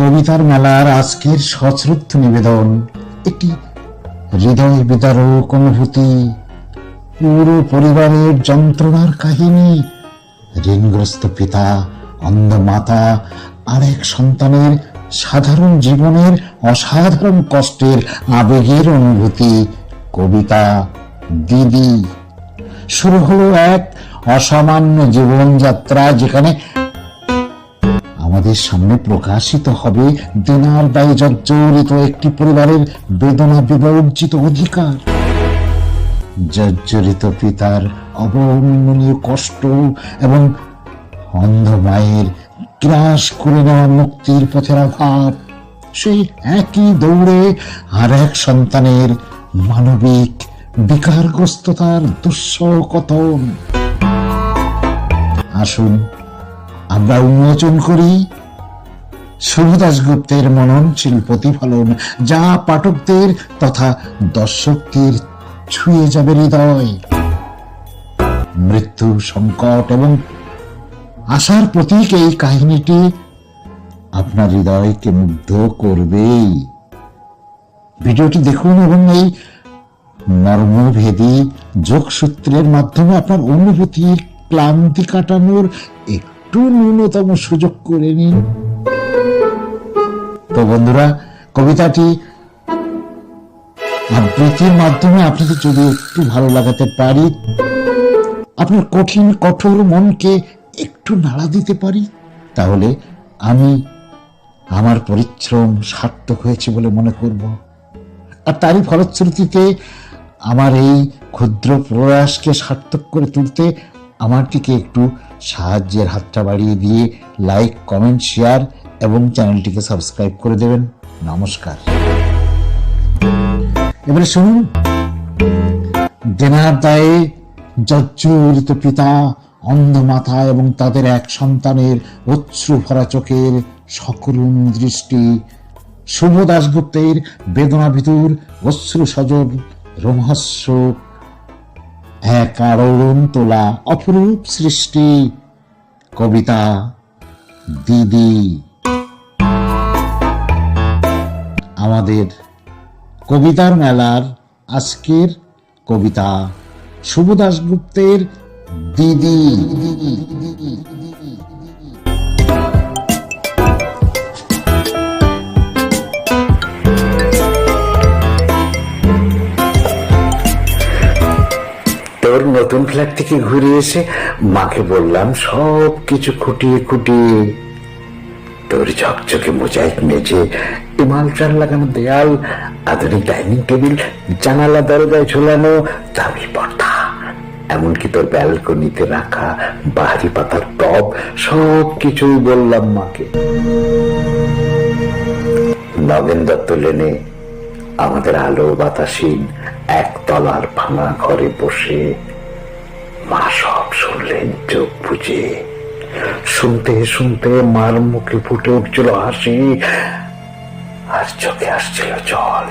কবিতার মেলার আজকের সশ্রদ্ধ নিবেদন। একটি হৃদয় বিদারক অনুভূতি। পুরো পরিবারের যন্ত্রণার কাহিনী। ঋণগ্রস্ত পিতা অন্ধ মাতা আরেক সন্তানের সাধারণ জীবনের অসাধারণ কষ্টের আবেগের অনুভূতি। কবিতা, দিদি। শুরু হলো এক অসামান্য জীবনযাত্রা যেখানে আমাদের সামনে প্রকাশিত হবে দিনার দায়ে জর্জরিত একটি পরিবারের বেদনা বিবর্জিত অধিকার। জর্জরিত পিতার অবর্ণনীয় কষ্ট এবং অন্ধ মায়ের গ্রাস করে নেওয়া মুক্তির পথের অভাব সেই একই দৌড়ে আর এক সন্তানের মানবিক বিকারগ্রস্ততার দুঃসহ কথন। আসুন আমরা উন্মোচন করি। শুভদাস গুপ্তের মননশীল প্রতিফলন, যা পাঠকদের তথা দর্শকদের ছুঁয়ে যাবে হৃদয়। মৃত্যু সংকট এবং আশার প্রতীক এই কাহিনীটি আপনার হৃদয়কে মুগ্ধ করবেই। ভিডিওটি দেখুন এবং এই মর্মভেদী যোগসূত্রের মাধ্যমে আপনার অনুভূতির ক্লান্তি কাটানোর একটু ন্যূনতম সুযোগ করে নিন। তো বন্ধুরা, কবিতাটি আবৃত্তির মাধ্যমে আপনাদের যদি একটু ভালো লাগাতে পারি, আপনার কঠিন, কঠোর মনকে একটু নাড়া দিতে পারি, তাহলে আমি আমার পরিশ্রম সার্থক হয়েছে বলে মনে করব। আর তারই ফলশ্রুতিতে আমার এই ক্ষুদ্র প্রয়াসকে সার্থক করে তুলতে আমার দিকে একটু সাহায্যের হাতটা বাড়িয়ে দিয়ে লাইক কমেন্ট শেয়ার এবং চ্যানেলটিকে সাবস্ক্রাইব করে দেবেন। নমস্কার। এবারে শুনুন। দেনার দায়ে জর্জরিত পিতা, অন্ধ মাথা এবং তাদের এক সন্তানের অশ্রু ভরা চোখের সকরুণ দৃষ্টি শুভ দাশগুপ্তের বেদনা ভিতর অশ্রু সজল রোমহস্য এক আড়ন তোলা অপরূপ সৃষ্টি, কবিতা দিদি। আমাদের কবিতার মেলার আজকের কবিতা শুভ দাশগুপ্তের দিদি। তোর নতুন ফ্ল্যাট থেকে ঘুরে এসে মাকে বললাম, সব কিছু খুঁটিয়ে খুঁটিয়ে তোর ঝকঝকে মোজাইক মেঝে ইমালটার লাগানো দেয়াল, আধুনিক ডাইনিং টেবিল জানালা দরজায় ঝোলানো দামি পর্দা, এমনকি তোর ব্যালকনিতে রাখা বাহারি পাতার টব, সব কিছুই বললাম মাকে। নগেন দত্ত লেনে আমাদের আলো বাতাসীন একতলার ভাঙা ঘরে বসে মা সব শুনলেন চোখ বুঝে শুনতে শুনতে মার মুখে ফুটে উঠছিল হাসি। আর চোখে আসছিল জল।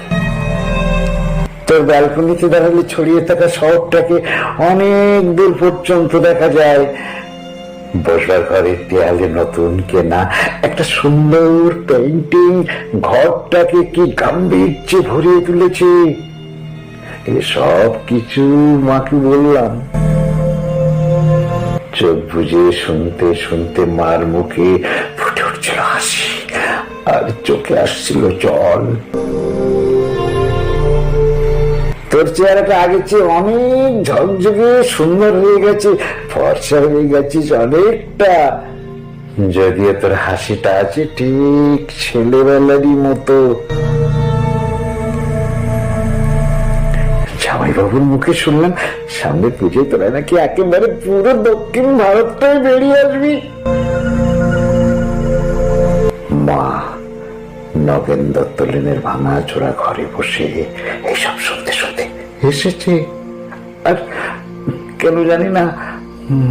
তোর ব্যালকনিতে দাঁড়ালে ছড়িয়ে থাকা শহরটাকে অনেক দূর পর্যন্ত দেখা যায়। বসবার ঘরের দেয়ালে নতুন কেনা একটা সুন্দর পেন্টিং ঘরটাকে কি গাম্ভীর্যে ভরিয়ে তুলেছে। সব কিছু মাকে বললাম। চোখ বুঝে শুনতে শুনতে মার মুখে ফুটে উঠছিল হাসি, আর চোখে আসছিল জল। তোর চেহারাটা আগের চেয়ে অনেক ঝকঝকে সুন্দর হয়ে গেছে, ফর্সা হয়ে গেছিস অনেকটা। যদিও তোর হাসিটা আছে ঠিক ছেলেবেলারই মতো। বাবুর মুখে শুনলাম, সামনে পুজো তোরা নাকি একেবারে পুরো দক্ষিণ ভারতটাই বেরিয়ে আসবি। মা নগেন দত্ত লেনের ভাঙা চোরা ঘরে বসে এইসব শুনতে শুনতে এসেছে। আর কেন জানি না,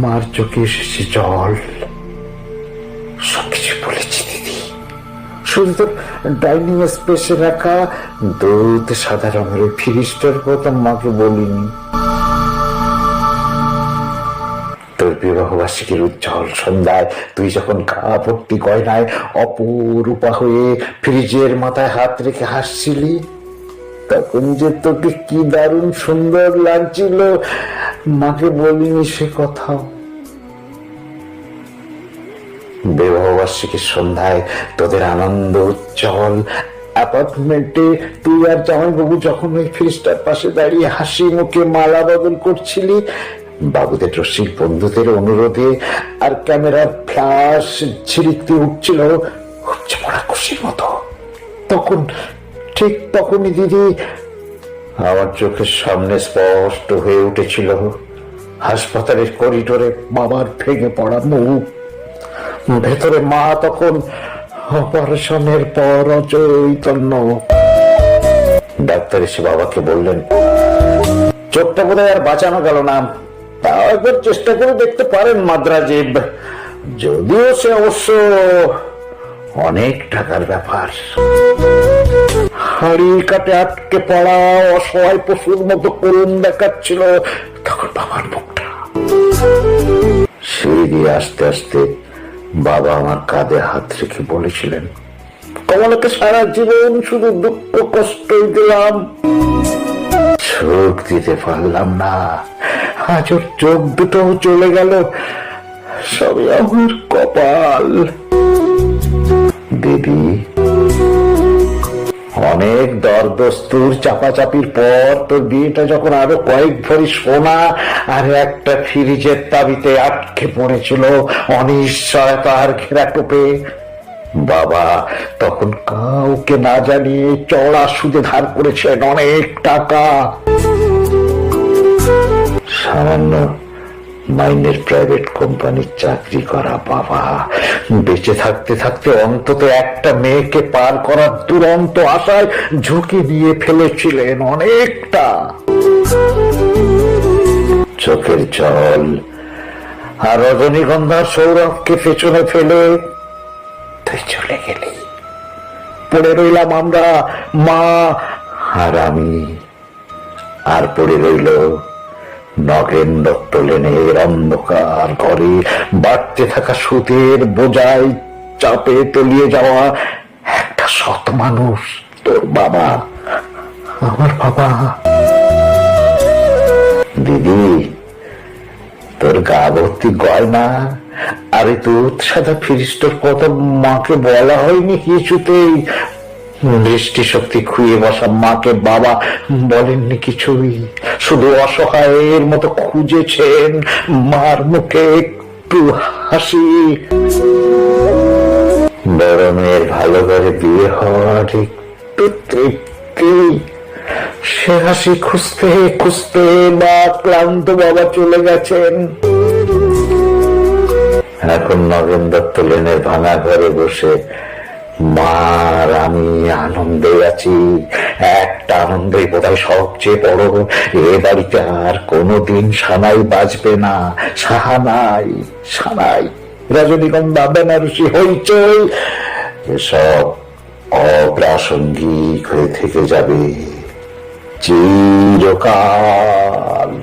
মার চোখে এসেছে জল। তোর ডাইনিং স্পেসে রাখা দুধ সাদা রঙের ওই ফিরিস্টার কথা মাকে বলিনি। তোর বিবাহবার্ষিকীর উজ্জ্বল সন্ধ্যায় তুই যখন গা ভর্তি গয়নায় অপরূপা হয়ে ফ্রিজের মাথায় হাত রেখে হাসছিলি, তখন যে তোকে কি দারুণ সুন্দর লাগছিল, মাকে বলিনি সে কথাও। বিবাহবার্ষিকীর সন্ধ্যায় তোদের আনন্দ উজ্জ্বল। অ্যাপার্টমেন্টে তুই আর জামাইবাবু যখন ওই ফ্রিজটার পাশে দাঁড়িয়ে হাসি মুখে মালা বদল করছিলি, বাবুদের রসিক বন্ধুদের অনুরোধে আর ক্যামেরার ফ্ল্যাশ ছিড়িতে উঠছিল হচ্ছে পড়া খুশির মতো। তখন, ঠিক তখনই দিদি, আমার চোখের সামনে স্পষ্ট হয়ে উঠেছিল। হাসপাতালের করিডোরে বাবার ভেঙে পড়া মুখ। ভেতরে মা তখন অপারেশনের পর অচৈতন্য। ডাক্তার এসে বাবাকে বললেন, চোখটা বোধ আর বাঁচানো গেল না। তাও একবার চেষ্টা করে দেখতে পারেন মাদ্রাজেব। যদিও সে অবশ্য অনেক টাকার ব্যাপার। হাড়ি কাটে আটকে পড়া অসহায় পশুর মতো করুণ দেখাচ্ছিল তখন বাবার মুখটা। সিঁড়ি আস্তে আস্তে বাবা আমার কাঁধে হাত রেখে বলেছিলেন কমলাকে সারা জীবন শুধু দুঃখ, কষ্টই দিলাম। চোখ দিতে পারলাম না। আজ ওর চোখ দুটো চলে গেল। সবই আমার কপাল। দিদি অনেক দরদস্তুর চাপাচাপির পর তোর বিয়েটা যখন আরও কয়েক ভরি সোনা আর একটা ফ্রিজের তাবিতে আটকে পড়েছিল, অনিশ্চয়তার ঘেরা টোপে বাবা, তখন কাউকে না জানিয়ে চড়া সুদে ধার করেছেন অনেক টাকা। মাইনের প্রাইভেট কোম্পানির চাকরি করা বাবা। বেঁচে থাকতে থাকতে অন্তত একটা মেয়েকে পার করার দুরন্ত আশায় ঝুঁকি দিয়ে ফেলেছিলেন অনেকটা। চোখের জল। আর রজনীগন্ধার সৌরভকে পেছনে ফেলে তুই চলে গেলি। পড়ে রইলাম আমরা, মা আর আমি। আর পড়ে রইল নগেন দত্ত লেনের অন্ধকার ঘরে বাড়তে থাকা সুদের বোঝাই চাপে তলিয়ে যাওয়া একটা সৎ মানুষ। তোর বাবা। আমার বাবা। দিদি, তোর গা ভর্তি গয়না আরে দুধ সাদা ফিরিস্টোর কথা মাকে বলা হয়নি কিছুতেই। দৃষ্টি শক্তি খুঁয়ে বসা মাকে বাবা বলেননি কিছুই। শুধু অসহায়ের মতো খুঁজেছেন মার মুখে একটু হাসি। বড় মেয়ের ভালো করে বিয়ে হওয়ার একটু তৃপ্তি। সে হাসি খুঁজতে খুঁজতে বা ক্লান্ত বাবা চলে গেছেন। এখন নগেন দত্ত লেনের ভাঙা ঘরে বসে মার, আমি আনন্দে আছি। একটা আনন্দে বোধহয় সবচেয়ে বড়। এ বাড়িতে আর কোনোদিন সানাই বাজবে না। সাহানাই সানাই। রজনীগন্ধা, বেনারসি হইচই। এসব অপ্রাসঙ্গিক হয়ে থেকে যাবে। চিরকাল।